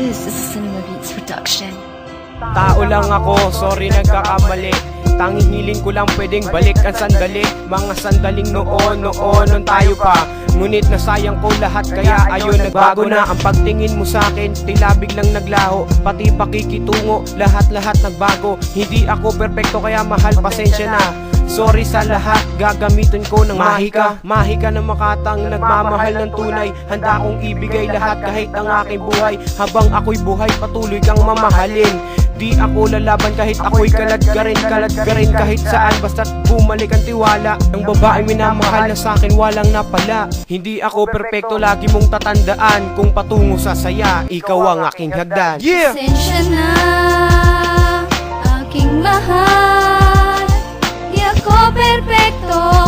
This is a production. Tao lang ako, sorry nagkakamali. Tanging hiling ko lang pwedeng balik ang sandali. Mga sandaling noon, noon, noon tayo pa. Ngunit nasayang ko lahat kaya ayun nagbago na. Ang pagtingin mo sa akin tila biglang naglaho. Pati pakikitungo lahat lahat nagbago. Hindi ako perpekto kaya mahal pasensya na. Sorry sa lahat, gagamitin ko ng mahika Mahika na makatang nagmamahal ng tunay. Handa kong ibigay lahat kahit ang aking buhay. Habang ako'y buhay, patuloy kang mamahalin. Di ako lalaban kahit ako'y kalad ka rin Kalad ka rin kahit saan. Basta't bumalik ang tiwala Ng babaeng minamahal na sa'kin walang napala. Hindi ako perpekto lagi mong tatandaan Kung patungo sa saya Ikaw ang aking hagdan. Yeah! Pasensya na, aking mahal. Di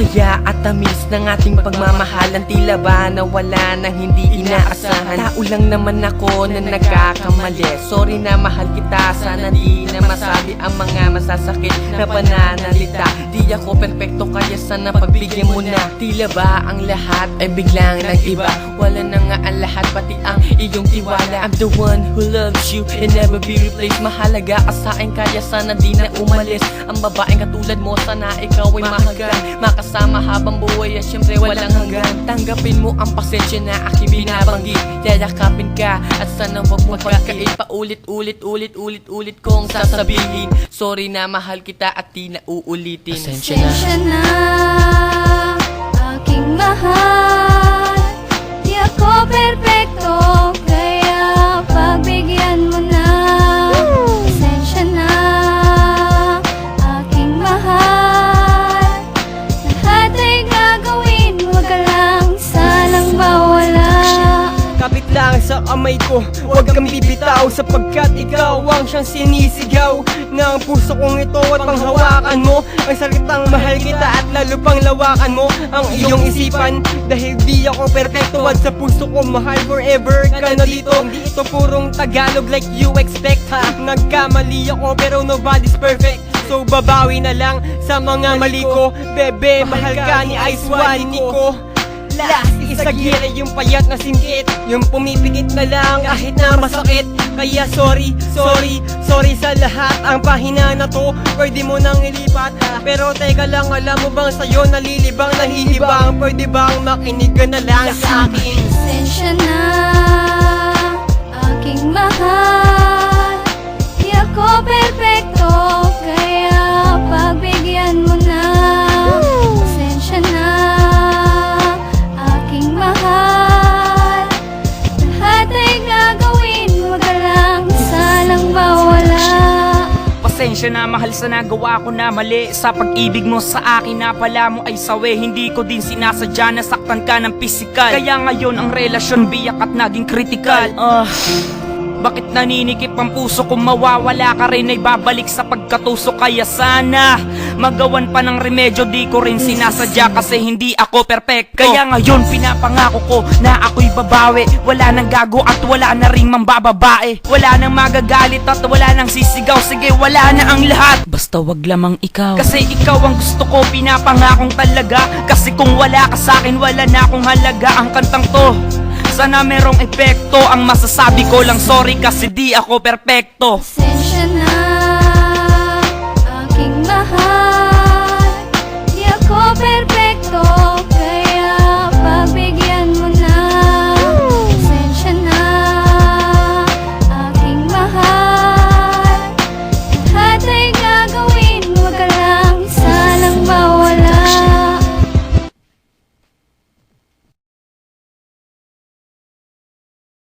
saya at tamis ng ating pagmamahalan. Tila ba nawala nang hindi inaasahan? Tao lang naman ako na nagkakamali. Sorry na mahal kita Sana di na masabi ang mga masasakit na pananalita. Di ako perfecto kaya sana pagbigyan mo na. Tila ba ang lahat ay biglang nag-iba? Wala na nga ang lahat pati ang iyong tiwala. I'm the one who loves you and never be replaced. Mahalaga ka sa akin kaya sana di na umalis. Ang babaeng katulad mo sana ikaw ay mahagan Makasama habang buhay at syempre walang hanggan. Tanggapin mo ang pasensya na aking binabanggit Yayakapin ka at sana wag mo pagkait Paulit-ulit, ulit-ulit, ulit kong sasabihin. Sorry na mahal kita at di na uulitin. Pasensya na, aking mahal kamay ko. Huwag kang bibitaw Sapagkat ikaw ang siyang sinisigaw Ng puso kong ito at panghawakan mo Ang salitang mahal kita at lalo pang lawakan mo Ang iyong isipan. Dahil di ako perfecto At sa puso ko mahal forever ka na dito. Hindi ito purong Tagalog like you expect ha? Nagkamali ako pero nobody's perfect. So babawi na lang sa mga mali ko. Bebe, mahal ka ni Ice One ni Nico Last isagira yung payat na singkit Yung pumipikit na lang kahit na masakit. Kaya sorry, sorry, sorry sa lahat. Ang pahina na to, pwede mo nang ilipat. Pero teka lang, alam mo bang sa'yo nalilibang, nahihibang? Pwede bang makinig ka na lang sa akin? Pasensya na, Pasensya na mahal sa nagawa ko na mali. Sa pag-ibig mo sa akin na pala mo ay sawi. Hindi ko din sinasadya na saktan ka ng pisikal. Kaya ngayon ang relasyon biyak at naging kritikal. Ah, bakit naninikip ang puso kung mawawala ka rin ay babalik sa pagkatuso? Kaya sana magawan pa ng remedyo di ko rin sinasadya kasi hindi ako perfecto Kaya ngayon pinapangako ko na ako'y babawi. Wala nang gago at wala na ring mambababae. Wala nang magagalit at wala nang sisigaw. Sige wala na ang lahat. Basta wag lamang ikaw. Kasi ikaw ang gusto ko pinapangakong talaga. Kasi kung wala ka sa akin wala na akong halaga. Ang kantang to sana merong epekto. Ang masasabi ko lang sorry kasi di ako perpekto. Pasensya